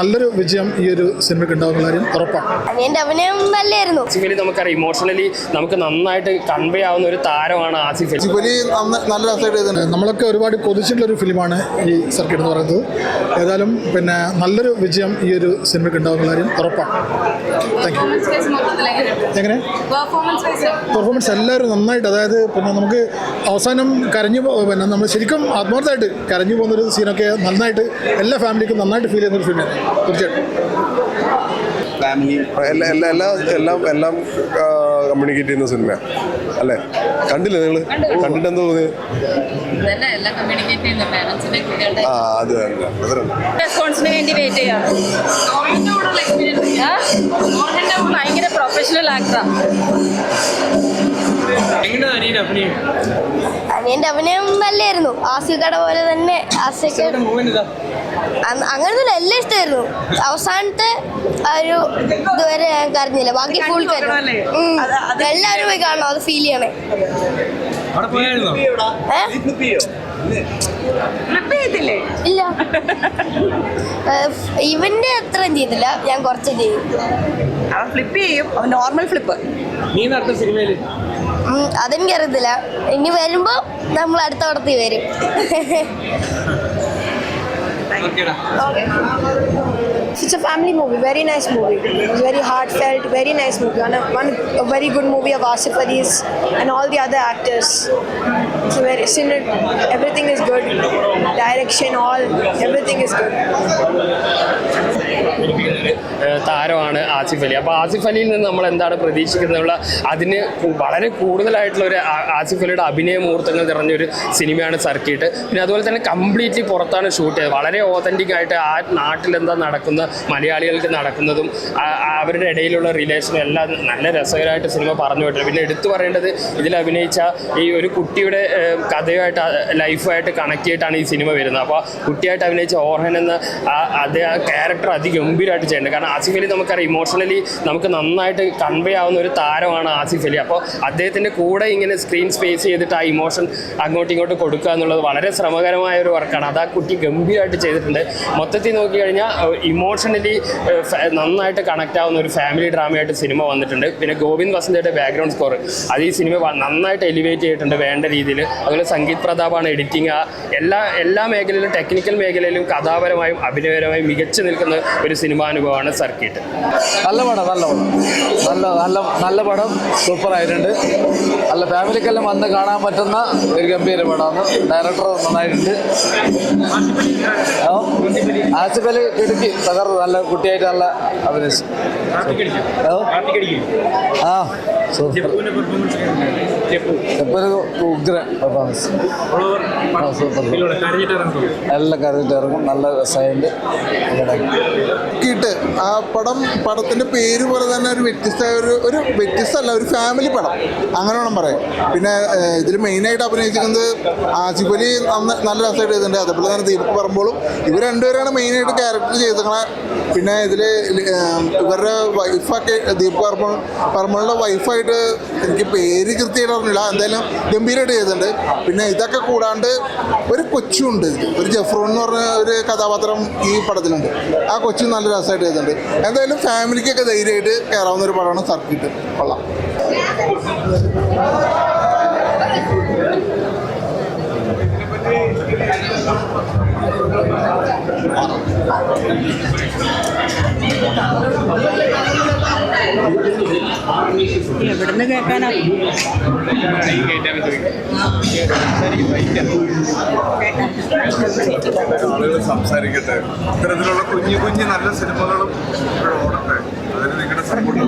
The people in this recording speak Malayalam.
നല്ലൊരു വിജയം ഈ ഒരു സിനിമയ്ക്ക് ഉണ്ടാവുന്ന കാര്യം ഉറപ്പാണ്. അനിയന്റെ അഭിനയം നല്ലായിരുന്നു. ആസിഫലി നമുക്കറിയാം ഇമോഷണലി നമുക്ക് നന്നായിട്ട് കൺവേ ആവുന്ന ഒരു താരമാണ് ആസിഫ് അലി. അന്ന് നല്ല രസമായിട്ട് നമ്മളൊക്കെ ഒരുപാട് കൊതിച്ചിട്ടുള്ള ഒരു ഫിലിമാണ് ഈ സർക്കിട്ട് എന്ന് പറയുന്നത്. ഏതായാലും പിന്നെ നല്ലൊരു വിജയം ഈ ഒരു സിനിമയ്ക്ക് ഉണ്ടാകുന്ന കാര്യം ഉറപ്പാണ്. താങ്ക് യു എങ്ങനെ? പെർഫോമൻസ് എല്ലാവരും നന്നായിട്ട് അതായത് പിന്നെ നമുക്ക് അവസാനം കരഞ്ഞു പിന്നെ നമ്മൾ ശരിക്കും ആത്മാർത്ഥമായിട്ട് കരഞ്ഞു പോകുന്നൊരു സീനൊക്കെ നന്നായിട്ട് എല്ലാ ഫാമിലിക്കും നന്നായിട്ട് ഫീൽ ചെയ്യുന്ന ഒരു ഫിലിമാണ് തീർച്ചയായിട്ടും. എല്ലാ എല്ലാ എല്ലാ എല്ലാം എല്ലാം കമ്മ്യൂണിക്കേറ്റ് ചെയ്യുന്ന സിനിമ അല്ലേ? കണ്ടില്ലേ നിങ്ങൾ കണ്ടിട്ട് എന്താ തോന്നിയത് ഇതന്നെ എല്ലാം കമ്മ്യൂണിക്കേറ്റ് ചെയ്യുന്ന പാരൻസിന്റെ ആ അത് തന്നെ അത് തന്നെ. റെസ്പോൺസിന് വേണ്ടി വെയിറ്റ് ചെയ്യാം. ഭയങ്കര പ്രൊഫഷണൽ ആക്ടറാണ് അനിയന്റെ അഭിനയം നല്ലായിരുന്നു. ആസിക്കട പോലെ തന്നെ ആസിക്ക അങ്ങനത്തെ എല്ലാം ഇഷ്ടമായിരുന്നു അവസാനത്തെ ഒരു ഇതുവരെ ഞാൻ കരഞ്ഞില്ല. ബാക്കി ഫുൾ കരഞ്ഞു. എല്ലാവരും പോയി കാണണം. അത് ഫീൽ ചെയ്യണേ. ഏ? ഇല്ല ഇവന്റെ അത്രയും ചെയ്തില്ല ഞാൻ കുറച്ച് ചെയ്തു അവൻ ഫ്ലിപ്പ് ചെയ്യും അവൻ നോർമൽ ഫ്ലിപ്പ് നീ നടന്ന സിനിമയിൽ അതെനിക്ക് അറിയത്തില്ല ഇനി വരുമ്പോ നമ്മൾ അടുത്ത പടത്തിൽ വരും It's a family movie, very nice movie. Very heartfelt, very nice movie. And a, one a very good movie of Asif Ali's and all the other actors. Cine- everything is good. Direction, all everything is good. ഏഹ് താരമാണ് ആസിഫ് അലി. അപ്പോൾ ആസിഫ് അലിയിൽ നിന്ന് നമ്മൾ എന്താണ് പ്രതീക്ഷിക്കുന്നതുള്ള അതിന് വളരെ കൂടുതലായിട്ടുള്ള ഒരു ആസിഫ് അലിയുടെ അഭിനയ മുഹൂർത്തങ്ങൾ നിറഞ്ഞൊരു സിനിമയാണ് സർക്കിട്ട്. പിന്നെ അതുപോലെ തന്നെ കംപ്ലീറ്റ്ലി പുറത്താണ് ഷൂട്ട് ചെയ്തത്. വളരെ ഓതന്റിക് ആയിട്ട് ആ നാട്ടിലെന്താ നടക്കുന്ന മലയാളികൾക്ക് നടക്കുന്നതും അവരുടെ ഇടയിലുള്ള റിലേഷനും എല്ലാം നല്ല രസകരമായിട്ട് സിനിമ പറഞ്ഞു വിട്ടു പിന്നെ എടുത്തു പറയേണ്ടത് ഇതിൽ അഭിനയിച്ച ഈ ഒരു കുട്ടിയുടെ കഥയുമായിട്ട് ലൈഫുമായിട്ട് കണക്ട് ചെയ്തിട്ടാണ് ഈ സിനിമ വരുന്നത്. അപ്പോൾ കുട്ടിയായിട്ട് അഭിനയിച്ച ഓർഹൻ എന്ന ആ ക്യാരക്ടർ ആ ക്യാരക്ടർ ചെയ്യേണ്ടത്. കാരണം ആസിഫ് അലി നമുക്കറിയാം ഇമോഷണലി നമുക്ക് നന്നായിട്ട് കൺവേ ആവുന്ന ഒരു താരമാണ് ആസിഫ് അലി. അപ്പോൾ അദ്ദേഹത്തിന്റെ കൂടെ ഇങ്ങനെ സ്ക്രീൻ സ്പേസ് ചെയ്തിട്ട് ആ ഇമോഷൻ അങ്ങോട്ടും ഇങ്ങോട്ടും കൊടുക്കുക എന്നുള്ളത് വളരെ ശ്രമകരമായ ഒരു വർക്കാണ് അത് ആ കുട്ടി ഗംഭീരമായിട്ട് ചെയ്തിട്ടുണ്ട്. മൊത്തത്തിൽ നോക്കിക്കഴിഞ്ഞാൽ ഇമോഷണലി നന്നായിട്ട് കണക്ട് ആവുന്ന ഒരു ഫാമിലി ഡ്രാമയായിട്ട് സിനിമ വന്നിട്ടുണ്ട്. പിന്നെ ഗോവിന്ദ് വസന്തയുടെ ബാക്ക്ഗ്രൗണ്ട് സ്കോർ അത് ഈ സിനിമ നന്നായിട്ട് എലിവേറ്റ് ചെയ്തിട്ടുണ്ട് വേണ്ട രീതിയിൽ. അതുപോലെ സംഗീത് പ്രതാപാണ് എഡിറ്റിംഗ് എല്ലാ എല്ലാ മേഖലയിലും ടെക്നിക്കൽ മേഖലയിലും കഥാപരമായും അഭിനയപരമായും മികച്ചു നിൽക്കുന്ന ഒരു സിനിമാനുഭവമാണ് സർക്കിട്ട്. നല്ല പടം നല്ല പടം. നല്ല നല്ല നല്ല പടം. സൂപ്പർ ആയിട്ടുണ്ട്. നല്ല ഫാമിലിക്കെല്ലാം വന്ന് കാണാൻ പറ്റുന്ന ഒരു ഗംഭീര പടമാണ്. ഡയറക്ടർ നന്നായിട്ടുണ്ട്. ആസിഫ് അലി ഇടുക്കി തകർന്ന് നല്ല കുട്ടിയായിട്ട് നല്ല അഭിനയിച്ചു. ആ, സൂപ്പർ ഒരു പെർഫോമൻസ് സൂപ്പർ നല്ല കരുതിട്ട് ഇറങ്ങും. നല്ല രസമായിട്ട് കിട്ട് ആ പടം പടത്തിന്റെ പേര് പോലെ തന്നെ ഒരു വ്യത്യസ്തമായ ഒരു ഒരു വ്യത്യസ്തമല്ല ഒരു ഫാമിലി പടം. അങ്ങനെ വേണം പറയാം പിന്നെ ഇതിൽ മെയിനായിട്ട് അഭിനയിച്ചിരിക്കുന്നത് ആസിഫ് നല്ല രസമായിട്ട് ചെയ്തിട്ടുണ്ട്. അതേപോലെ തന്നെ ദീപക് പറമ്പോളും ഇവർ രണ്ടുപേരാണ് മെയിനായിട്ട് ക്യാരക്ടർ ചെയ്തേക്കണേ പിന്നെ ഇതിൽ ഇവരുടെ വൈഫൊക്കെ ദീപ് പറമ്പോൾ പർമളുടെ വൈഫായിട്ട് എനിക്ക് പേര് കൃത്യമായിട്ട് അറിഞ്ഞില്ല എന്തായാലും ഗംഭീരമായിട്ട് ചെയ്തിട്ടുണ്ട്. പിന്നെ ഇതൊക്കെ കൂടാണ്ട് ഒരു കൊച്ചുണ്ട്. ഒരു ജഫ്രോൺ എന്ന് പറഞ്ഞ ഒരു കഥാപാത്രം ഈ പടത്തിലുണ്ട്. ആ കൊച്ചു നല്ല രസമായിട്ട് ചെയ്തിട്ടുണ്ട്. എന്തായാലും ഫാമിലിക്കൊക്കെ ധൈര്യമായിട്ട് കയറാവുന്ന ഒരു പടമാണ് സർക്കിട്ട്. കൊള്ളാം. എവിടുന്ന് കേൾക്കാനാ സംസാരിക്കട്ടെ. ഇത്തരത്തിലുള്ള കുഞ്ഞു കുഞ്ഞു നല്ല സിനിമകളും ഇവിടെ ഓടട്ടെ. അതിന് നിങ്ങളുടെ സപ്പോർട്ട്